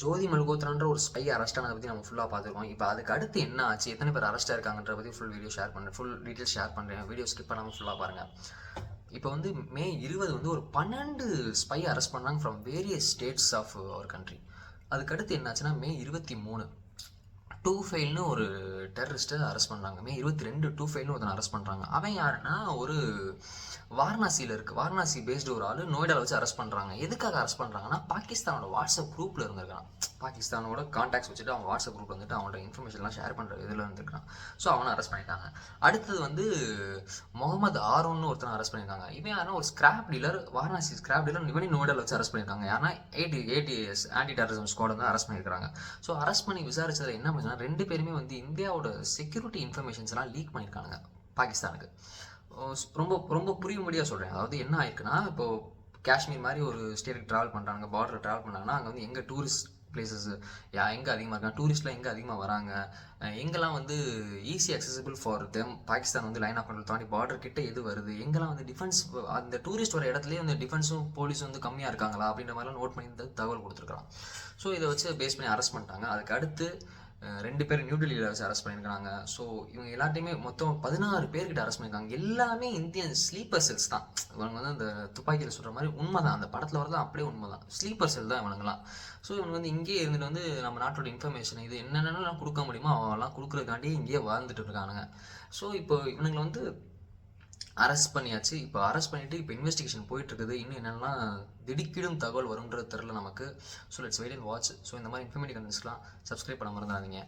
ஜோதி மல்கோத்ரான்ற ஒரு spy arrest ஆனதை பற்றி நம்ம ஃபுல்லாக பார்த்துருக்கோம். இப்போ அதுக்கு அடுத்து என்ன ஆச்சு? எத்தனை பேர் அரெஸ்ட் இருக்காங்கன்ற பற்றி ஃபுல் வீடியோ ஷேர் பண்ணுறேன் ஃபுல் டீட்டெயில் ஷேர் பண்ணுறேன் வீடியோ ஸ்கிப் பண்ணாமல் ஃபுல்லாக பாருங்கள் இப்போ வந்து மே இருபது வந்து ஒரு பன்னெண்டு ஸ்பை அரெஸ்ட் பண்ணாங்க from various states of our country அதுக்கடுத்து என்னாச்சுன்னா மே இருபத்தி மூணு. டூ ஃபெயில்னு ஒரு டெரரிஸ்ட்டை அரெஸ்ட் பண்ணுறாங்க மே இருபத்தி ரெண்டு டூ ஃபெயில்னு ஒருத்தனை அரெஸ்ட் பண்ணுறாங்க அவன் யாருன்னா ஒரு வாரணாசியில் இருக்குது வாரணாசி பேஸ்டு ஒரு ஆள் நோய்டாவில் வச்சு அரெஸ்ட் பண்ணுறாங்க எதுக்காக அரெஸ்ட் பண்ணுறாங்கன்னா பாகிஸ்தானோட வாட்ஸ்அப் குரூப்பில் இருந்திருக்கான் பாகிஸ்தானோட காண்டாக்ட்ஸ் வச்சுட்டு அவங்க வாட்ஸ்அப் குரூப் வந்துட்டு அவங்களோட இன்ஃபர்மேஷன்லாம் ஷேர் பண்ணுற இதில் இருந்திருக்கான் ஸோ அவனை அரெஸ்ட் பண்ணிட்டாங்க. அடுத்தது வந்து முகமது ஆரோன்னு ஒருத்தனை அரெஸ்ட் பண்ணியிருக்காங்க இவன் யாருன்னா ஒரு scrap dealer Varanasi scrap dealer இவனையும் நோய்டாவில் வச்சு அரெஸ்ட் பண்ணியிருக்காங்க யாருன்னா AT ATS anti terrorism squad வந்து அரெஸ்ட் பண்ணியிருக்காங்க ஸோ அரெஸ்ட் பண்ணி விசாரிச்சதுல என்ன பண்ணா ரெண்டு பேருமே வந்து இந்தியாவோட செக்யூரிட்டி இன்ஃபர்மேஷன்ஸ்லாம் லீக் பண்ணியிருக்காங்க பாகிஸ்தானுக்கு. ரொம்ப ரொம்ப புரியும்படியாக சொல்கிறேன் அதாவது என்ன ஆயிருக்குன்னா இப்போ காஷ்மீர் மாதிரி ஒரு ஸ்டேட்டுக்கு ட்ராவல் பண்ணுறாங்க பார்டர் ட்ராவல் பண்ணாங்கன்னா அங்கே வந்து எங்கே டூரிஸ்ட் பிளேசஸ் யா எங்கே அதிகமாக இருக்காங்க டூரிஸ்ட்லாம் எங்கே அதிகமாக வராங்க? எங்கெல்லாம் வந்து easy accessible for them Pakistan வந்து லைன் ஆஃப் கண்ட்ரோல் தாண்டி பார்டர் கிட்டே எது வருது? எங்கெல்லாம் வந்து டிஃபென்ஸ் அந்த டூரிஸ்ட் வர இடத்துலயே வந்து டிஃபென்ஸும் போலீஸும் வந்து கம்மியாக இருக்காங்களா? அப்படின்ற மாதிரிலாம் நோட் பண்ணி தகவல் கொடுத்துருக்கலாம். ஸோ இதை வச்சு பேஸ் பண்ணி அரெஸ்ட் பண்ணிட்டாங்க. அதுக்கு அடுத்து ரெண்டு பேர் நியூ டெல்லியில் வச்சு அரெஸ்ட் பண்ணியிருக்காங்க ஸோ இவங்க எல்லாத்தையுமே மொத்தம் பதினாறு பேர்கிட்ட அரெஸ்ட் பண்ணியிருக்காங்க. எல்லாமே இந்தியன் ஸ்லீப்பர் செல்ஸ் தான். இவங்க வந்து அந்த துப்பாக்கியில் சொல்கிற மாதிரி உண்மை தான் அந்த படத்தில் வரது அப்படியே உண்மை தான் ஸ்லீப்பர் செல் தான் இவனுங்களாம் ஸோ இவங்க வந்து இங்கேயே இருந்துட்டு வந்து நம்ம நாட்டோட இன்ஃபர்மேஷன் இது என்னென்னலாம் கொடுக்க முடியுமோ அவெல்லாம் கொடுக்குறதுக்காண்டி இங்கேயே வாழ்ந்துட்டு இருக்கானுங்க. ஸோ இப்போ இவனுங்களை வந்து அரெஸ்ட் பண்ணியாச்சு. இப்போ அரெஸ்ட் பண்ணிட்டு இப்போ இன்வெஸ்டிகேஷன் போயிட்டு இருக்குது இன்னும் என்னென்னா திடுக்கிடும் தகவல் வரும்ன்றது தெரில நமக்கு. So let's wait and watch so இந்த மாதிரி இன்ஃபர்மேட்டிவ் கண்டென்ட்ஸ்லாம் சப்ஸ்கிரைப் பண்ண மறந்துடாதீங்க